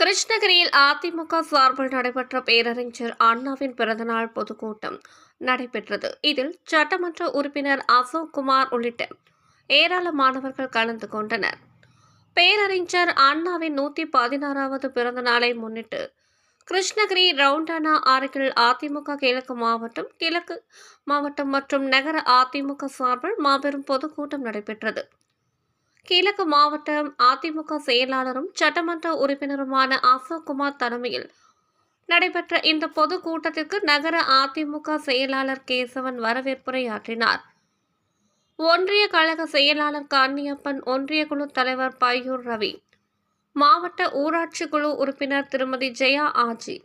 கிருஷ்ணகிரியில் அதிமுக சார்பில் நடைபெற்ற பேரறிஞர் அண்ணாவின் பிறந்தநாள் பொதுக்கூட்டம் நடைபெற்றது. இதில் சட்டமன்ற உறுப்பினர் அசோக் குமார் உள்ளிட்ட ஏராளமானவர்கள் கலந்து கொண்டனர். பேரறிஞர் அண்ணாவின் நூற்றி பதினாறாவது பிறந்த நாளை முன்னிட்டு கிருஷ்ணகிரி ரவுண்டானா அருகில் அதிமுக கிழக்கு மாவட்டம் கிழக்கு மாவட்டம் மற்றும் நகர அதிமுக சார்பில் மாபெரும் பொதுக்கூட்டம் நடைபெற்றது. கிழக்கு மாவட்டம் அதிமுக செயலாளரும் சட்டமன்ற உறுப்பினருமான அசோக்குமார் தலைமையில் நடைபெற்ற இந்த பொதுக்கூட்டத்திற்கு நகர அதிமுக செயலாளர் கேசவன் வரவேற்புரையாற்றினார் ஒன்றிய கழக செயலாளர் காந்தியப்பன் ஒன்றிய குழு தலைவர் பையூர் ரவி மாவட்ட ஊராட்சி குழு உறுப்பினர் திருமதி ஜெயா ஆஜி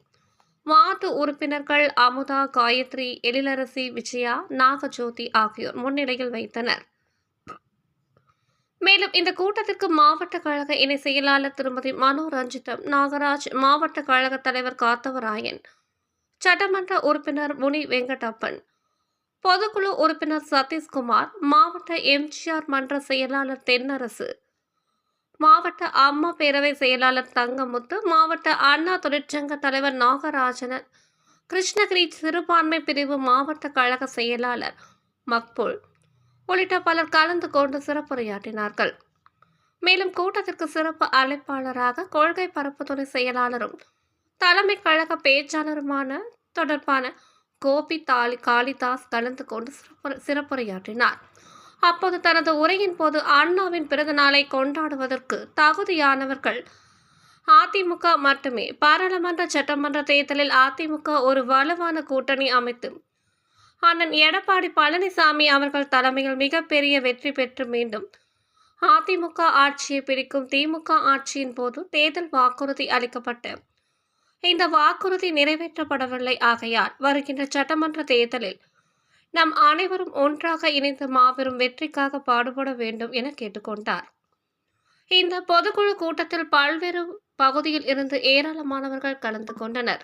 வார்டு உறுப்பினர்கள் அமுதா காயத்ரி எழிலரசி விஜயா நாகஜோதி ஆகியோர் முன்னிலையில் வைத்தனர். மேலும் இந்த கூட்டத்திற்கு மாவட்ட கழக இணை செயலாளர் திருமதி மனோரஞ்சிதம் நாகராஜ் மாவட்ட கழக தலைவர் காத்தவராயன் சட்டமன்ற உறுப்பினர் முனி வெங்கடப்பன் பொதுக்குழு உறுப்பினர் சதீஷ்குமார் மாவட்ட எம்ஜிஆர் மன்ற செயலாளர் தென்னரசு மாவட்ட அம்மா பேரவை செயலாளர் தங்கமுத்து மாவட்ட அண்ணா தொழிற்சங்க தலைவர் நாகராஜனன் கிருஷ்ணகிரி சிறுபான்மை பிரிவு மாவட்ட கழக செயலாளர் மக்புல். உள்ளிட்ட பலர் கலந்து கொண்டு சிறப்புரையாற்றினார்கள். மேலும் கூட்டத்திற்கு சிறப்பு அழைப்பாளராக கொள்கை பரப்புத்துறை செயலாளரும் தலைமை கழக பேச்சாளருமான தொடர்பான கோபி தாலி காளிதாஸ் கலந்து கொண்டு சிறப்பு சிறப்புரையாற்றினார். அப்போது தனது உரையின் போது அண்ணாவின் பிறந்த நாளை கொண்டாடுவதற்கு தகுதியானவர்கள் அதிமுக மட்டுமே. பாராளுமன்ற சட்டமன்ற தேர்தலில் அதிமுக ஒரு வலுவான கூட்டணி அமைத்து அண்ணன் எடப்பாடி பழனிசாமி அவர்கள் தலைமையில் மிகப்பெரிய வெற்றி பெற்று மீண்டும் அதிமுக ஆட்சியை பிடிக்கும் திமுக ஆட்சியின் போது தேர்தல் வாக்குறுதி அளிக்கப்பட்டு இந்த வாக்குறுதி நிறைவேற்றப்படவில்லை. ஆகையால் வருகின்ற சட்டமன்ற தேர்தலில் நம் அனைவரும் ஒன்றாக இணைந்து மாபெரும் வெற்றிக்காக பாடுபட வேண்டும் என கேட்டுக்கொண்டார். இந்த பொதுக்குழு கூட்டத்தில் பல்வேறு பகுதியில் இருந்து ஏராளமானவர்கள் கலந்து கொண்டனர்.